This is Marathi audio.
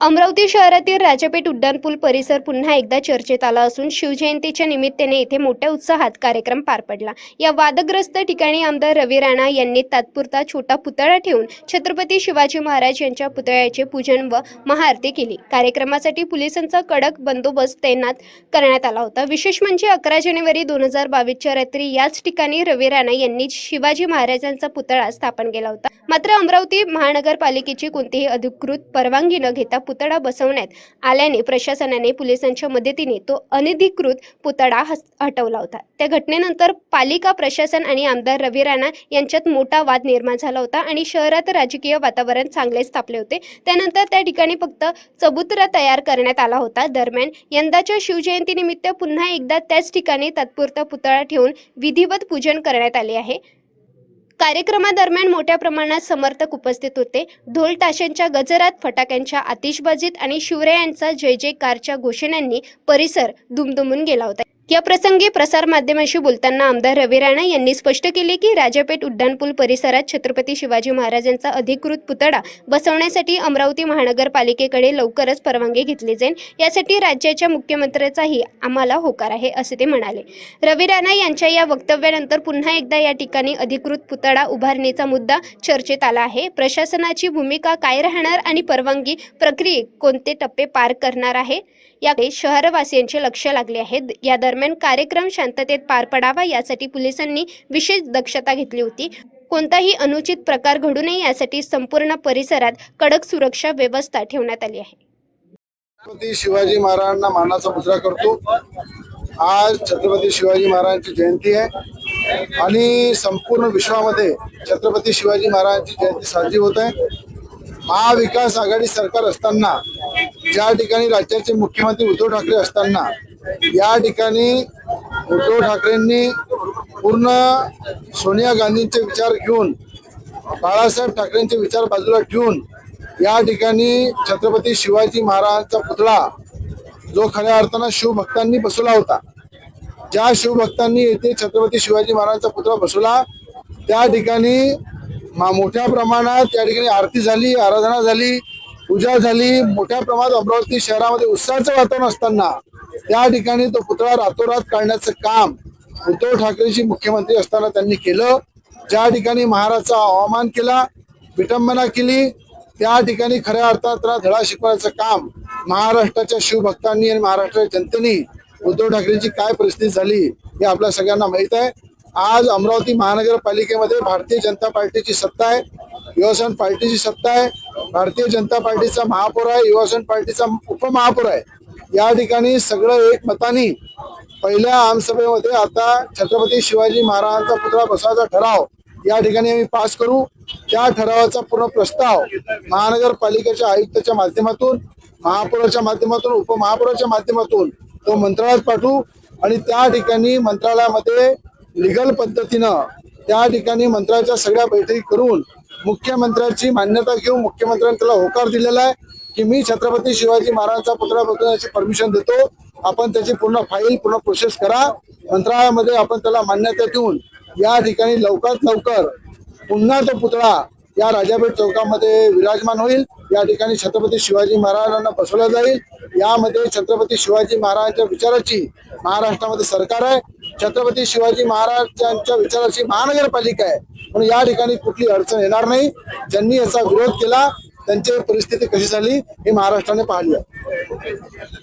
अमरावती शहरातील राजापेठ उड्डाणपूल परिसर पुन्हा एकदा चर्चेत आला असून शिवजयंतीच्या निमित्ताने येथे मोठ्या उत्साहात कार्यक्रम पार पडला. या वादग्रस्त ठिकाणी आमदार रवी राणा यांनी तात्पुरता छोटा पुतळा ठेवून छत्रपती शिवाजी महाराज यांच्या पुतळ्याचे पूजन व महाआरती केली. कार्यक्रमासाठी पोलिसांचा कडक बंदोबस्त तैनात करण्यात आला होता. विशेष म्हणजे अकरा जानेवारी दोन हजार बावीसच्या रात्री याच ठिकाणी रवी राणा यांनी शिवाजी महाराजांचा पुतळा स्थापन केला होता. मात्र अमरावती महानगरपालिकेची कोणतीही अधिकृत परवानगी न घेता पुतळा बसवण्यात आल्याने प्रशासनाने पोलिसांच्या मदतीने तो अनधिकृत पुतळा हस- हटवला होता. त्या घटनेनंतर पालिका प्रशासन आणि आमदार रवी राणा यांच्यात मोठा वाद निर्माण झाला होता आणि शहरात राजकीय वातावरण चांगलेच तापले होते. त्यानंतर त्या ठिकाणी फक्त चबुतरा तयार करण्यात आला होता. दरम्यान यंदाच्या शिवजयंतीनिमित्त पुन्हा एकदा त्याच ठिकाणी तात्पुरता पुतळा ठेवून विधिवत पूजन करण्यात आले आहे. कार्यक्रमादरम्यान मोठ्या प्रमाणात समर्थक उपस्थित होते. ढोल ताशांच्या गजरात फटाक्यांच्या आतिषबाजीत आणि शिवरायांचा जय जयकारच्या घोषणांनी परिसर दुमदुमून गेला होता. या प्रसंगी प्रसारमाध्यमांशी बोलताना आमदार रवी राणा यांनी स्पष्ट केले की राजापेठ उड्डाणपूल परिसरात छत्रपती शिवाजी महाराजांचा अधिकृत पुतळा बसवण्यासाठी अमरावती महानगरपालिकेकडे लवकरच परवानगी घेतली जाईल. यासाठी राज्याच्या मुख्यमंत्र्याचाही आम्हाला होकार आहे असे ते म्हणाले. रवी राणा यांच्या या वक्तव्यानंतर पुन्हा एकदा या ठिकाणी अधिकृत पुतळा उभारणीचा मुद्दा चर्चेत आला आहे. प्रशासनाची भूमिका काय राहणार आणि परवानगी प्रक्रियेत कोणते टप्पे पार करणार आहे? याकडे शहरवासियांचे लक्ष लागले आहे. या दरम्यान कार्यक्रम शांततेत पार पडावा यासाठी पोलिसांनी विशेष दक्षता घेतली होती. कोणताही अनुचित प्रकार घडू नये यासाठी संपूर्ण परिसरात कडक सुरक्षा व्यवस्था ठेवण्यात आली आहे. छत्रपती शिवाजी महाराजांना मानाचा मुजरा करतो. आज छत्रपती शिवाजी महाराजांची जयंती आहे. आणि संपूर्ण विश्वामध्ये छत्रपती शिवाजी महाराजांची जयंती साजरी होत आहे. महाविकास आघाडी सरकार असताना ज्या ठिकाणी राज्याचे मुख्यमंत्री उद्धव ठाकरे असताना या ठिकाणी उद्धव ठाकरेंनी पूर्ण सोनिया गांधींचे विचार घेऊन बाळासाहेब ठाकरेंचे विचार बाजूला ठेवून या ठिकाणी छत्रपती शिवाजी महाराजांचा पुतळा जो खऱ्या अर्थानं शिवभक्तांनी बसवला होता. ज्या शिवभक्तांनी येथे छत्रपती शिवाजी महाराजांचा पुतळा बसवला त्या ठिकाणी मा- मोठ्या प्रमाणात त्या ठिकाणी आरती झाली आराधना झाली पूजा झाली. मोठ्या प्रमाणात अमरावती शहरामध्ये उत्साहाचं वातावरण असताना त्या ठिकाणी तो पुतळा रातोरात काढण्याचं काम उद्धव ठाकरेंशी मुख्यमंत्री असताना त्यांनी केलं. ज्या ठिकाणी महाराजचा अवमान केला विटंबना केली त्या ठिकाणी खऱ्या अर्थात त्याला धडा शिकवण्याचं काम महाराष्ट्राच्या शिवभक्तांनी आणि महाराष्ट्राच्या जनतेने उद्धव ठाकरेंची काय परिस्थिती झाली हे आपल्या सगळ्यांना माहीत आहे. आज अमरावती महानगरपालिकेमध्ये भारतीय जनता पार्टीची सत्ता आहे. युवासन पार्टीची सत्ता आहे. भारतीय जनता पार्टीचा महापौर आहे. युवासन पार्टीचा उपमहापौर आहे. या ठिकाणी सगळं एक मतानी पहिल्या आमसभेमध्ये आता छत्रपती शिवाजी महाराजांचा पुतळा बसवायचा ठराव या ठिकाणी आम्ही पास करू. त्या ठरावाचा पूर्ण प्रस्ताव महानगरपालिकेच्या आयुक्ताच्या माध्यमातून महापौराच्या माध्यमातून उपमहापौराच्या माध्यमातून तो मंत्रालयात पाठवू आणि त्या ठिकाणी मंत्रालयामध्ये लिगल पद्धतीनं त्या ठिकाणी मंत्रालयाच्या सगळ्या बैठकी करून मुख्यमंत्र्याची मान्यता घेऊन मुख्यमंत्र्यांनी त्याला होकार दिलेला आहे. की मी छत्रपती शिवाजी महाराजांचा पुतळा बसवण्याची परमिशन देतो. आपण त्याची पूर्ण फाईल पूर्ण प्रोसेस करा. मंत्रालयामध्ये आपण त्याला मान्यता देऊन या ठिकाणी लवकरात लवकर पुन्हा तो पुतळा या राजापेठ चौकामध्ये विराजमान होईल. या ठिकाणी छत्रपती शिवाजी महाराजांना बसवला जाईल. यामध्ये छत्रपती शिवाजी महाराजांच्या विचाराची महाराष्ट्रामध्ये सरकार आहे. छत्रपती शिवाजी महाराजांच्या विचाराची महानगरपालिका आहे. म्हणून या ठिकाणी कुठली अडचण येणार नाही. ज्यांनी याचा विरोध केला त्यांची परिस्थिती कशी झाली हे महाराष्ट्राने पाहिली. आहे